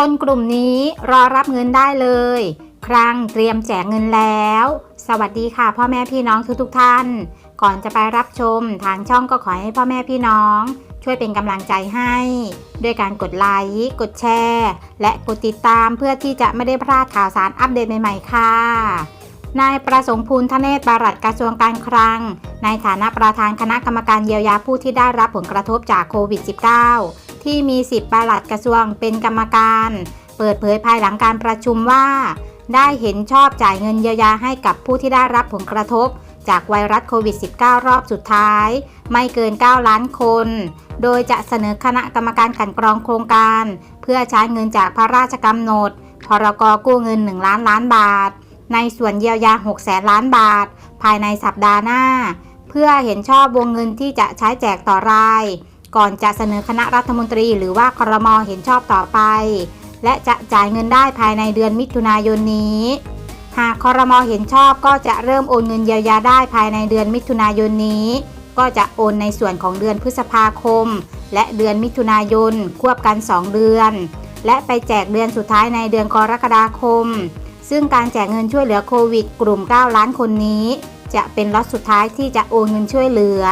คนกลุ่มนี้รอรับเงินได้เลย ครั้งเตรียมแจกเงินแล้ว สวัสดีค่ะ พ่อแม่พี่น้องทุกๆท่าน ก่อนจะไปรับชมทางช่องก็ขอให้พ่อแม่พี่น้อง ช่วยเป็นกำลังใจให้ ด้วยการกดไลค์กดแชร์ และกดติดตามเพื่อที่จะไม่ได้พลาดข่าวสารอัปเดตใหม่ๆค่ะนายประสงค์ภูลทเนศบารัดกระทรวงการคลัง ในฐานะประธานคณะกรรมการเยียวยาผู้ที่ได้รับผลกระทบจากโควิด -19 ที่มีสิทธิ์ปลัดกระทรวงเป็นกรรมการ เปิดเผยภายหลังการประชุมว่า ได้เห็นชอบจ่ายเงินเยียวยาให้กับผู้ที่ได้รับผลกระทบ จากไวรัสโควิด -19 รอบสุดท้าย ไม่เกิน 9 ล้านคน โดยจะเสนอคณะกรรมการกลันกรองโครงการ เพื่อใช้เงินจากพระราชกำหนด พรกกู้เงิน 1 ล้านล้านบาท ในส่วนเยียวยา 6 แสนล้านบาท ภายในสัปดาห์หน้า เพื่อเห็นชอบวงเงินที่จะใช้แจกต่อราย ก่อนจะเสนอคณะรัฐมนตรีหรือว่าครมเห็นชอบต่อไป และจะจ่ายเงินได้ภายในเดือนมิถุนายนนี้ หากครมเห็นชอบก็จะเริ่มโอนเงินเยียวยาได้ภายในเดือนมิถุนายนนี้ ก็จะโอนในส่วนของเดือนพฤษภาคม และเดือนมิถุนายนควบกัน 2 เดือน และไปแจกเดือนสุดท้ายในเดือนกรกฎาคม ซึ่งการแจกเงินช่วยเหลือโควิด กลุ่ม 9 ล้านคนนี้ จะเป็นล็อตสุดท้ายที่จะโอนเงินช่วยเหลือ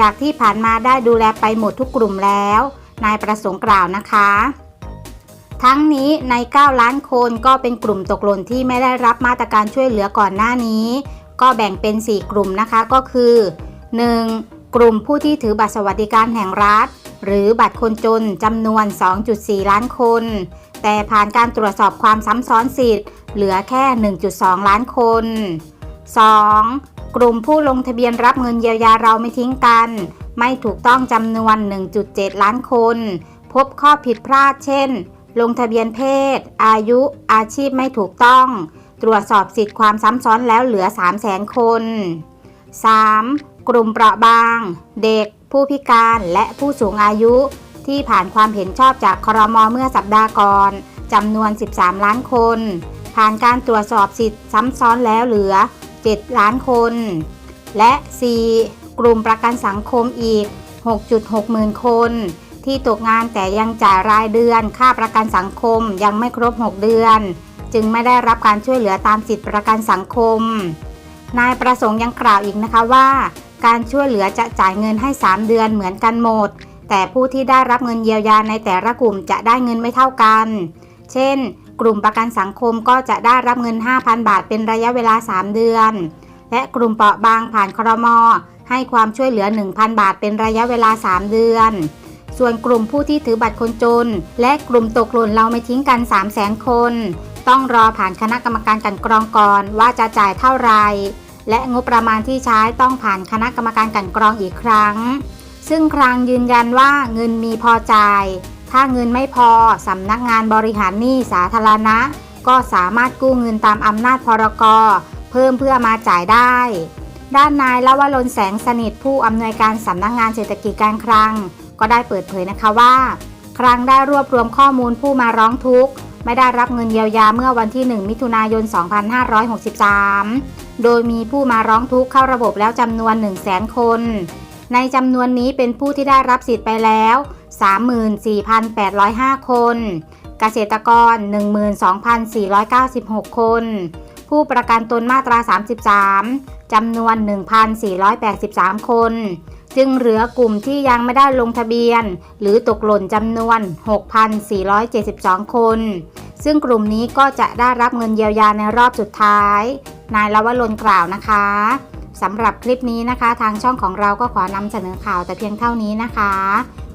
จากที่ผ่านมาได้ดูแลไปหมดทุกกลุ่มแล้ว นายประสงค์กล่าวนะคะ ทั้งนี้ใน 9 ล้านคนก็เป็นกลุ่มตกหล่นที่ไม่ได้รับมาตรการช่วยเหลือก่อนหน้านี้ ก็แบ่งเป็น 4 กลุ่มนะคะก็คือ 1. กลุ่มผู้ที่ถือบัตรสวัสดิการแห่งรัฐ หรือบัตรคนจนจำนวน 2.4 ล้านคน แต่ผ่านการตรวจสอบความซ้ำซ้อนสิทธิ์เหลือแค่ 1.2 ล้านคน 2. กลุ่มผู้ลงทะเบียนรับเงินเยียวยาเราไม่ทิ้งกัน ไม่ถูกต้องจำนวน 1.7 ล้านคน พบข้อผิดพลาดเช่น ลงทะเบียนเพศ อายุ อาชีพไม่ถูกต้อง ตรวจสอบสิทธิ์ความซ้ำซ้อนแล้วเหลือ 300,000 คน 3. กลุ่มเปราะบาง เด็ก ผู้พิการและผู้สูงอายุ ที่ผ่านความเห็นชอบจากครมเมื่อสัปดาห์ก่อนจำนวน 13 ล้านคน ผ่านการตรวจสอบสิทธิ์ซ้ำซ้อนแล้วเหลือ 7 ล้านคน และ 4. กลุ่มประกันสังคมอีก 6.6 หมื่นคน ที่ตกงานแต่ยังจ่ายรายเดือนค่าประกันสังคมยังไม่ครบ 6 เดือน จึงไม่ได้รับการช่วยเหลือตามสิทธิประกันสังคม นายประสงค์ยังกล่าวอีกนะคะว่า การช่วยเหลือจะจ่ายเงินให้ 3 เดือนเหมือนกันหมด แต่ผู้ที่ได้รับเงินเยียวยาในแต่ละกลุ่มจะได้เงินไม่เท่ากัน เช่น กลุ่มประกันสังคมก็จะได้รับเงิน 5,000 บาทเป็นระยะเวลา 3 เดือน และกลุ่มเปราะบางผ่านครมให้ความช่วยเหลือ 1,000 บาทเป็นระยะเวลา 3 เดือน ส่วนกลุ่มผู้ที่ถือบัตรคนจน และกลุ่มตกหล่นเราไม่ทิ้งกัน 3 0 0 0 0 0 คน ต้องรอผ่านคณะกรรมการกันกรองก่อนว่าจะจ่ายเท่าไหร่และงบประมาณที่ใช้ต้องผ่านคณะกรรมการกันกรองอีกครั้ง ซึ่งครั้งยืนยันว่าเงินมีพอจ่าย ถ้าเงินไม่พอสำนักงานบริหารหนี้สาธารณะ ก็สามารถกู้เงินตามอำนาจพรกเพิ่มเพื่อมาจ่ายได้ ด้านนายละวรนแสงสนิทผู้อำนวยการสำนักงานเศรษฐกิจการคลัง ก็ได้เปิดเผยนะคะว่าครั้งได้รวบรวมข้อมูลผู้มาร้องทุกข์ไม่ได้รับเงินเยียวยาเมื่อวันที่ 1 มิถุนายน 2563 โดยมีผู้มาร้องทุกข์เข้าระบบแล้วจำนวน 1 0 0 0 0 0 คน ในจำนวนนี้เป็นผู้ที่ได้รับสิทธิ์ไปแล้ว 34,805 คน เกษตรกร 12,496 คน ผู้ประกันตนมาตรา 33 จำนวน 1,483 คน จึงเหลือกลุ่มที่ยังไม่ได้ลงทะเบียน หรือตกหล่นจำนวน 6,472 คน ซึ่งกลุ่มนี้ก็จะได้รับเงินเยียวยาในรอบสุดท้าย นายละวรนกล่าวนะคะสำหรับคลิปนี้นะคะ ทางช่องของเราก็ขอนำเสนอข่าวแต่เพียงเท่านี้นะคะ